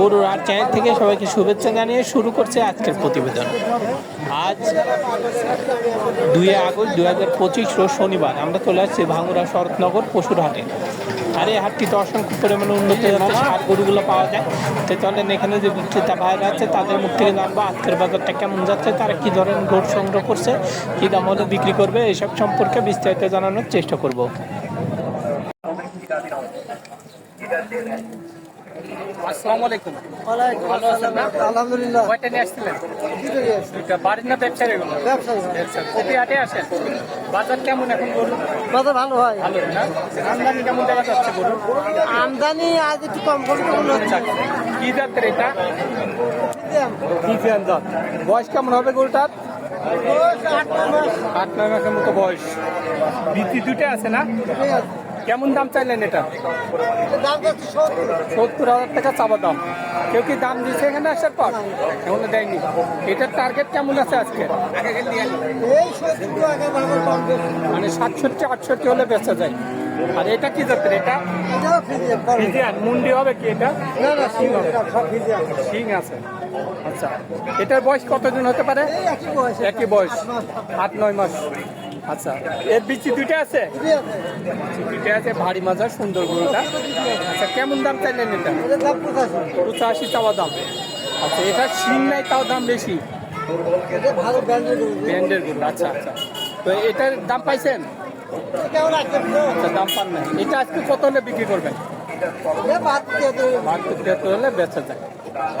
গরুর আর চ্যানেল থেকে সবাইকে শুভেচ্ছা জানিয়ে শুরু করছে আজকের প্রতিবেদন। আজ দুই আগস্ট দুই হাজার পঁচিশ শনিবার। আমরা চলে আসছি ভাঙুরা শরৎনগর পশুর হাটে। আর এই হাটটিতে অসংখ্য পরিমাণে উন্নত যাচ্ছে সার, গরুগুলো পাওয়া যায়। তো চলেন এখানে যে বিক্রেতা ভাইরা আছে, তাদের মুখ থেকে জানব আজকের বাজারটা কেমন যাচ্ছে, তারা কি ধরনের গরু সংগ্রহ করছে, কী দাম হলে বিক্রি করবে, এসব সম্পর্কে বিস্তারিত জানানোর চেষ্টা করব। আসসালামু আলাইকুম। ভালো আছেন না? আলহামদুলিল্লাহ। কয়টা নিয়ে আসছিলেন? দুইটা বাড়ির না ব্যবসার এগুলো? ব্যবসায়ী আচ্ছা প্রতি হাটে আসেন? বাজার কেমন এখন গরু? বাজার ভালো হয়। ভালো না? আমদানি কেমন দেখা যাচ্ছে গরু আমদানি আজ একটু কম কম হচ্ছে। কি জাতের এটা? ফিজিয়ান জাত। বয়স কেমন হবে গরুটার? আট নয় মাসের মতো বয়স। বিক্রি দুটো আছে না? কেমন দাম চাইলেন এটা? সত্তর হাজার টাকা চাপা দাম। কেউ কি দাম দিচ্ছে এখানে আসার পর? এখনও দেয়নি। এটার টার্গেট কেমন আছে আজকে? মানে সাতষট্টি আটষট্টি হলে বেচা যায়। আর এটা কি জাতের এটা? ফিজিয়ান মুন্ডি হবে কি এটা? না না সিং হবে ঠিক আছে। আচ্ছা এটার বয়স কতদিন হতে পারে? একই বয়স। আট নয় মাস। আচ্ছা এর বিচি দুইটা আছে। দুইটা আছে ভারী মাজার সুন্দর গরুটা। আচ্ছা কেমন দাম চাইলেন এটা? পঁচাশি। চাওয়া দাম। আচ্ছা এটা শিং নাই তাও দাম বেশি? ব্র্যান্ডের গরু। আচ্ছা আচ্ছা। তো এটার দাম পাইছেন? আচ্ছা দাম পান না এটা আজকে কত হলে বিক্রি করবেন? এটা বাদ দিয়ে তো বাহাত্তর তিয়াত্তর হলে বেচা যায়।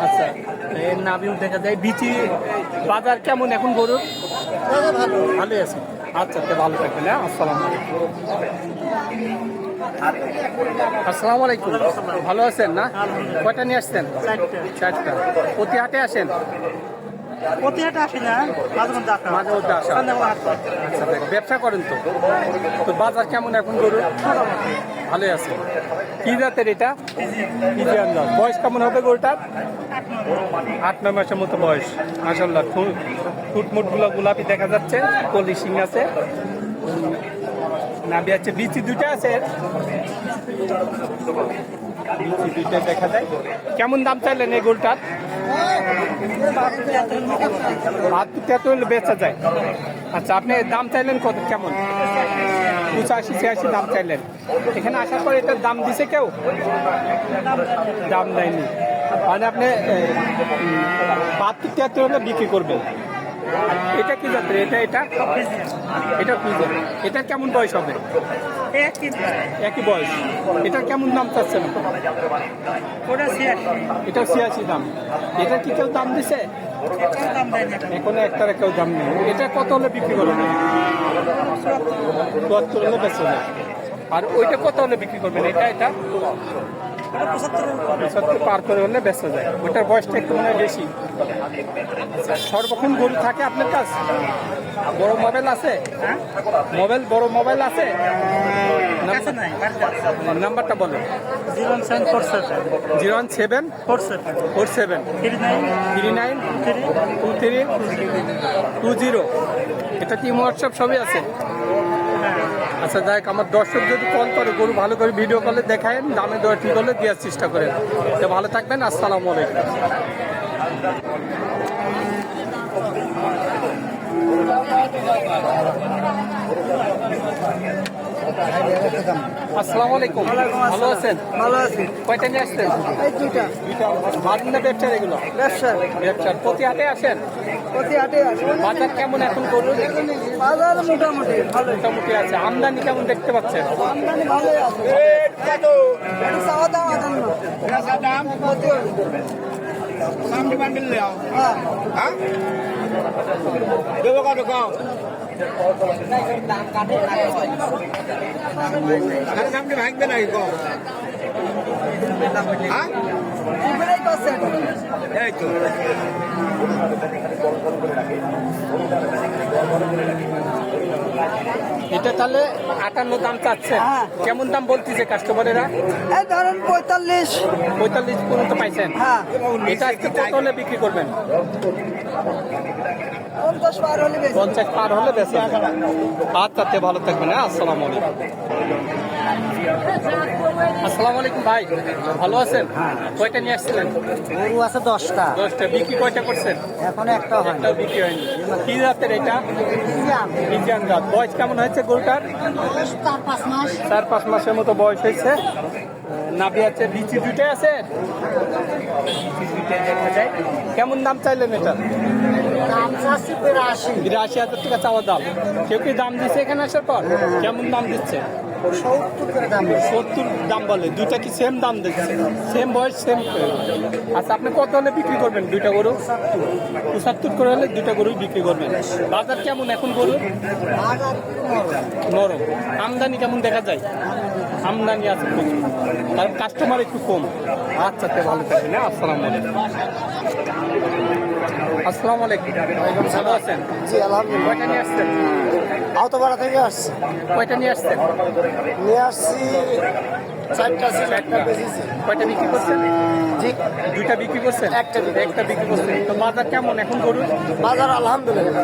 আচ্ছা এর নাবিও দেখা যায় বিচি বাজার কেমন এখন গরুর? বাজার ভালো। ভালোই আছে। আচ্ছা ভালো থাকবেন হ্যাঁ? আসসালামু আলাইকুম। আসসালামু আলাইকুম। ভালো আছেন না? কয়টা নিয়ে আসছেন? চারটা। প্রতি হাটে আসেন? প্রতিহাটে আসি না মাঝে মধ্যে আসা মাঝে মধ্যে আসা আচ্ছা ব্যবসা করেন তো। তো বাজার কেমন এখন গরুর ভালোই আছে। কি জাতের এটা? জাত। বয়স কেমন হবে গরুটার আট নয় মাসের মতো বয়স। মাসাল্লাহ ফুটমুটগুলো গোলাপি দেখা যাচ্ছে সিং আছে। নাবি আছে বিচি দুইটা আছে। বিচি দুইটা দেখা যায়। কেমন দাম চাইলেন এই গরুটার? হলে বেচা যায়। আচ্ছা আপনি দাম চাইলেন কত? কেমন? ছিয়াশি দাম চাইলেন। এখানে আসার এটার দাম দিছে কেউ? দাম দেয়নি। মানে আপনি হলে বিক্রি করবেন। এটা কি জাতের? এটা এটা? এটা কি? এটা কেমন বয়স হবে? একই বয়স। এটা কেমন দাম চাচ্ছেন? এটা ছিয়াশি দাম। এটা কি কেউ দাম দিছে? এখনও একটারে কেউ দাম নেই। এটা কত হলে বিক্রি করবেন? চুয়াত্তর হলে বেঁচে যায় আর ওইটা কত হলে বিক্রি করবেন? এটা এটা? পঁচাত্তর পার করে হলে বেঁচে যায়। ওইটার বয়সটা একটু মনে বেশি। আচ্ছা, সর্বক্ষণ গরু থাকে আপনার কাছ? বড় মোবাইল আছে? মোবাইল বড় মোবাইল আছে? নাম্বারটা বলেন zero seven four seven. Zero one seven? Four seven. Four seven. Three nine. Three nine? Two three? Two zero. এটা কি হোয়াটসঅ্যাপ সবই আছে? আচ্ছা যাই আমার দর্শক যদি কল করে, গরু ভালো করে ভিডিও কলে দেখায় দামে দেওয়া ঠিক হলে দেওয়ার চেষ্টা করেন। তো ভালো থাকবেন, আসসালামু আলাইকুম। আসসালামু আলাইকুম। ভালো আছেন? ভালো আছি। কয়টা নিয়ে আসছেন? দুইটা। দুইটা। বাড়ির না ব্যবসার এগুলো? ব্যবসার। প্রতি হাটে আসেন? প্রতি হাটে আসি। বাজার কেমন এখন করুন বাজার মোটামুটি ভালো মোটামুটি আছে। আমদানি কেমন দেখতে পাচ্ছেন? আমদানি ভালোই আছে। এটা চাওয়া দাম আদান না? সামনে বান্ডিল নাও হ্যাঁ। হ্যাঁ দেবো কত কম আরে সামনে ভাঙবে এখন। এই তো এটা তাহলে আটান্ন দাম চাচ্ছে। হ্যাঁ। কেমন দাম বলতেছে কাস্টমারেরা এই ধরেন পঁয়তাল্লিশ। পঁয়তাল্লিশ পর্যন্ত পাইছেন। হ্যাঁ। এটা আজকে কত হলে বিক্রি করবেন? পঞ্চাশ পার হলে বেশি আচ্ছা তে ভালো থাকবেন হ্যাঁ? আসসালামু আলাইকুম। আসসালামু আলাইকুম ভাই ভালো আছেন? কয়টা নিয়ে আসছিলেন? গরু আছে দশটা। দশটা। বিক্রি কয়টা করছেন? এখন একটা হয় একটাও বিক্রি হয়নি। কি জাতের এটা? ইন্ডিয়ান। জাত। বয়স কেমন হয়েছে গরুটার? চার পাঁচ মাস। চার পাঁচ মাসের মতো বয়স হয়েছে। নাভি আছে বিচি দুইটাই আছে? বিচি কেমন দাম চাইলেন এটা? বিরাশি বিরাশি হাজার টাকা চাওয়ার দাম। কেউ কি দাম দিচ্ছে এখানে আসার পর? কেমন দাম দিচ্ছে? সত্তর দাম বলে। দুইটা কি সেম দাম দিচ্ছে? সেম বয়স সেম আচ্ছা আপনি কত হলে বিক্রি করবেন দুইটা গরু? পঁচাত্তর করে হলে দুইটা গরুই বিক্রি করবেন। বাজার কেমন এখন গরু নরম। আমদানি কেমন দেখা যায়? আমদানি আছে প্রচুর। কারণ কাস্টমার একটু কম। আচ্ছা ভালো থাকবেন হ্যাঁ? আসসালামু আলাইকুম। আসসালামু আলাইকুম। ভালো আছেন? জি আলহামদুলিল্লাহ। কয়টা নিয়ে আসছেন? আওতাপাড়া থেকে আসছি। কয়টা নিয়ে আসছেন? নিয়ে আসছি চারটা ছিল একটা কয়টা বিক্রি করছেন? জি। দুইটা বিক্রি করছেন? একটা। একটা বিক্রি করছেন। তো বাজার কেমন? এখন বাজার আলহামদুলিল্লাহ।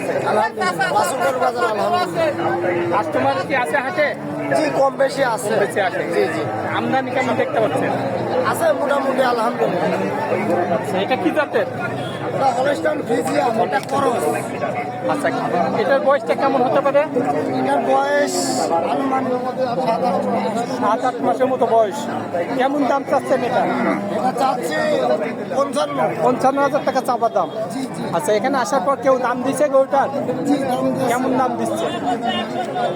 আছে। আলহামদুলিল্লাহ। বাসুকের বাজার আলহামদুলিল্লাহ। কাস্টমার কি আছে হাটে? জি কম বেশি আছে। আছে। জি জি। আমদানি কেমন দেখতে পাচ্ছেন? আছে মোটামুটি আলহামদুলিল্লাহ। আচ্ছা, এটা কি জাতের? আচ্ছা এটার বয়সটা কেমন হতে পারে? এটার বয়স সাত আট মাসের মতো বয়স। কেমন দাম চাচ্ছেন এটা? পঞ্চান্ন। পঞ্চান্ন হাজার টাকা চাপা দাম। আচ্ছা এখানে আসার পর কেউ দাম দিছে গরুটার কেমন দাম দিচ্ছে?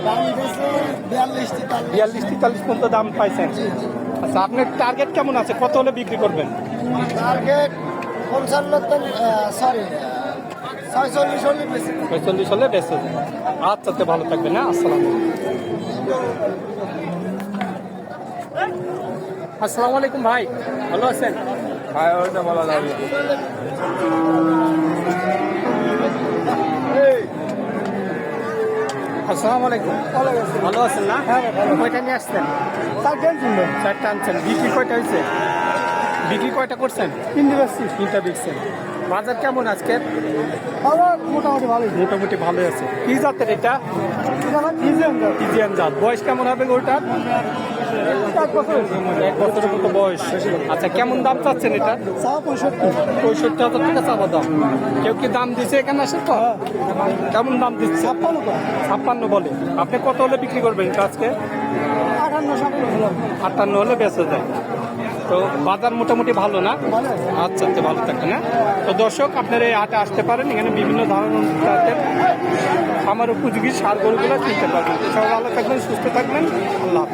দাম বিয়াল্লিশ তেতাল্লিশ। বিয়াল্লিশ তেতাল্লিশ পর্যন্ত দাম পাইছেন। আচ্ছা আপনার টার্গেট কেমন আছে? কত হলে বিক্রি করবেন? টার্গেট পঞ্চান্ন সরি ছয়চল্লিশ হলে বেশি। পঁয়তাল্লিশ হলে বেঁচে আচ্ছা তো ভালো থাকবেন হ্যাঁ আসসালাম আসসালামু আলাইকুম ভাই ভালো আছেন? ভাই ওইটা বলা যাবে আসসালামু আলাইকুম। ভালো আছেন না? হ্যাঁ কয়টা নিয়ে আসছেন? চারটা আনছেন। বিক্রি কয়টা হয়েছে? বিক্রি কয়টা করছেন? তিনটে বেশি তিনটা বিকছেন বাজার কেমন আজকে? মোটামুটি ভালোই। মোটামুটি ভালোই আছে। কি জাতের এটা? ইজিয়ান জাত। বয়স কেমন হবে গরুটার এক বছরের। মতো বয়স। আচ্ছা কেমন দাম চাচ্ছেন এটা? পঁয়ষট্টি। হাজার টাকা চাপা দাম। কেউ কি দাম দিছে এখানে পর? কেমন দাম দিচ্ছে? ছাপ্পান্ন বলে। আপনি কত হলে বিক্রি করবেন আজকে? আটান্ন আটান্ন হলে বেঁচে যায়। তো বাজার মোটামুটি ভালো না? আচ্ছা ভালো থাকবেন না তো দর্শক, আপনারা এই হাটে আসতে পারেন, এখানে বিভিন্ন ধরনের আমার উপযোগী সার গরুগুলো কিনতে পারবেন। সবাই ভালো থাকবেন, সুস্থ থাকবেন। আল্লাহ।